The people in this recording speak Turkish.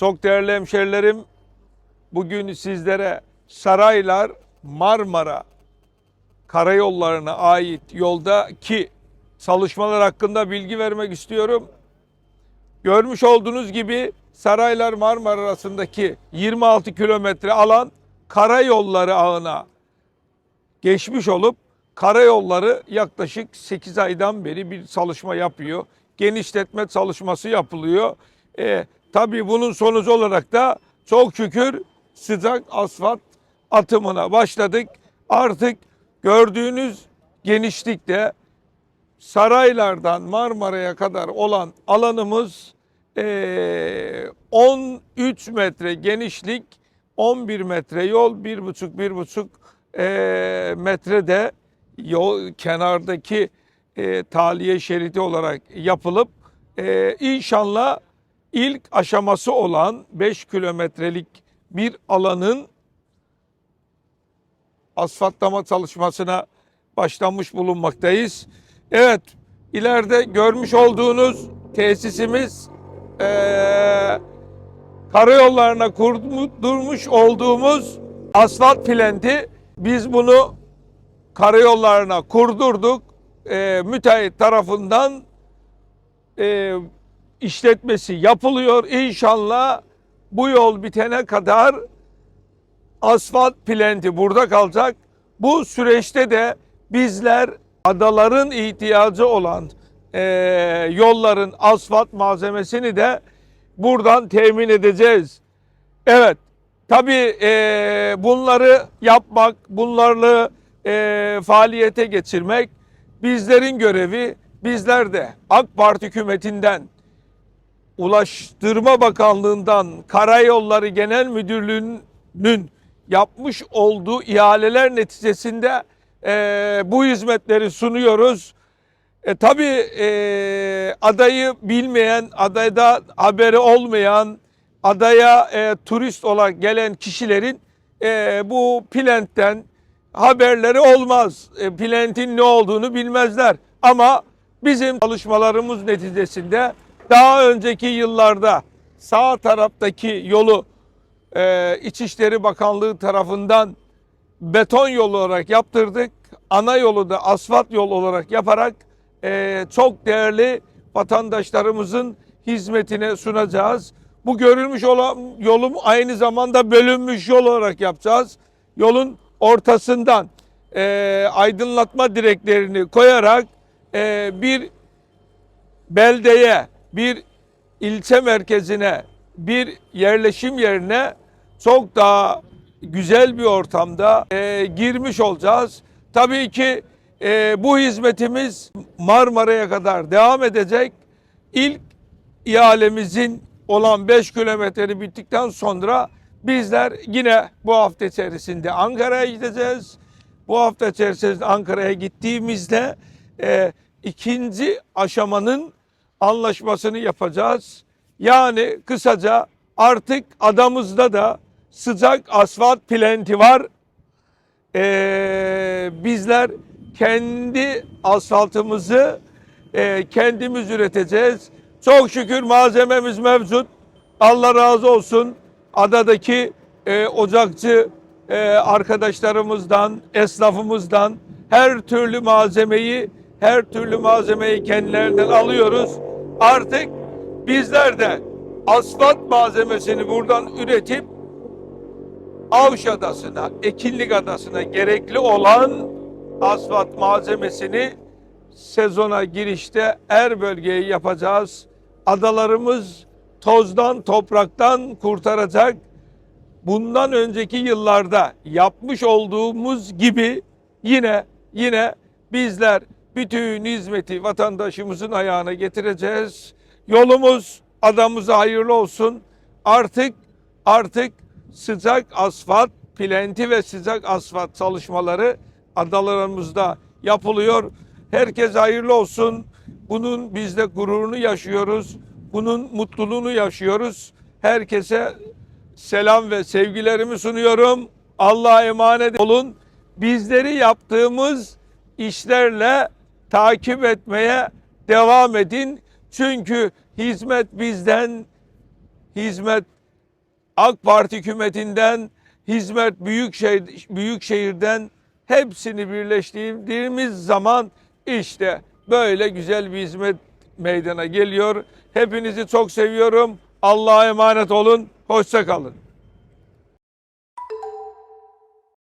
Çok değerli hemşerilerim, bugün sizlere Saraylar Marmara karayollarına ait yoldaki çalışmalar hakkında bilgi vermek istiyorum. Görmüş olduğunuz gibi Saraylar Marmara arasındaki 26 kilometre alan karayolları ağına geçmiş olup karayolları yaklaşık 8 aydan beri bir çalışma yapıyor. Genişletme çalışması yapılıyor. E, tabii bunun sonucu olarak da çok şükür sıcak asfalt atımına başladık. Artık gördüğünüz genişlikte Saraylardan Marmara'ya kadar olan alanımız eee, 13 metre genişlik, 11 metre yol, 1,5 1,5 eee, metre de yol kenardaki eee taliye şeridi olarak yapılıp eee, inşallah ilk aşaması olan 5 kilometrelik bir alanın asfaltlama çalışmasına başlanmış bulunmaktayız. Evet, ileride görmüş olduğunuz tesisimiz eee karayollarına kurdurmuş olduğumuz asfalt plenti. Biz bunu karayollarına kurdurduk. Eee müteahhit tarafından eee, işletmesi yapılıyor. İnşallah bu yol bitene kadar asfalt plenti burada kalacak. Bu süreçte de bizler adaların ihtiyacı olan eee, yolların asfalt malzemesini de buradan temin edeceğiz. Evet, tabii eee, bunları yapmak, bunlarla eee, faaliyete geçirmek bizlerin görevi. Bizler de AK Parti hükümetinden Ulaştırma Bakanlığı'ndan Karayolları Genel Müdürlüğü'nün yapmış olduğu ihaleler neticesinde eee, bu hizmetleri sunuyoruz. E, tabii e, adayı bilmeyen, adayda haberi olmayan, adaya e, turist olarak gelen kişilerin e, bu Plent'ten haberleri olmaz. E, Plent'in ne olduğunu bilmezler. Ama bizim çalışmalarımız neticesinde daha önceki yıllarda sağ taraftaki yolu e, İçişleri Bakanlığı tarafından beton yolu olarak yaptırdık. Ana yolu da asfalt yol olarak yaparak e, çok değerli vatandaşlarımızın hizmetine sunacağız. Bu görülmüş olan yolum aynı zamanda bölünmüş yol olarak yapacağız. Yolun ortasından e, aydınlatma direklerini koyarak e, bir beldeye, bir ilçe merkezine, bir yerleşim yerine çok daha güzel bir ortamda e, girmiş olacağız. Tabii ki e, bu hizmetimiz Marmara'ya kadar devam edecek. İlk ihalemizin olan 5 kilometreyi bittikten sonra bizler yine bu hafta içerisinde Ankara'ya gideceğiz. Bu hafta içerisinde Ankara'ya gittiğimizde e, ikinci aşamanın anlaşmasını yapacağız. Yani kısaca artık adamızda da sıcak asfalt plenti var. Ee, bizler kendi asfaltımızı e, kendimiz üreteceğiz. Çok şükür malzememiz mevcut. Allah razı olsun. Adadaki e, ocakçı e, arkadaşlarımızdan, esnafımızdan her türlü malzemeyi, her türlü malzemeyi kendilerinden alıyoruz. Artık bizler de asfalt malzemesini buradan üretip Avş Adası'na, Ekinlik Adası'na gerekli olan asfalt malzemesini sezona girişte her bölgeye yapacağız. Adalarımız tozdan, topraktan kurtaracak. Bundan önceki yıllarda yapmış olduğumuz gibi yine yine bizler bütün hizmeti vatandaşımızın ayağına getireceğiz. Yolumuz adamıza hayırlı olsun. Artık artık sıcak asfalt, plenti ve sıcak asfalt çalışmaları adalarımızda yapılıyor. Herkes hayırlı olsun. Bunun biz de gururunu yaşıyoruz. Bunun mutluluğunu yaşıyoruz. Herkese selam ve sevgilerimi sunuyorum. Allah'a emanet olun. Bizleri yaptığımız işlerle takip etmeye devam edin. Çünkü hizmet bizden, hizmet AK Parti hükümetinden, hizmet büyükşehir, büyükşehirden hepsini birleştirdiğimiz zaman işte böyle güzel bir hizmet meydana geliyor. Hepinizi çok seviyorum. Allah'a emanet olun. Hoşça kalın.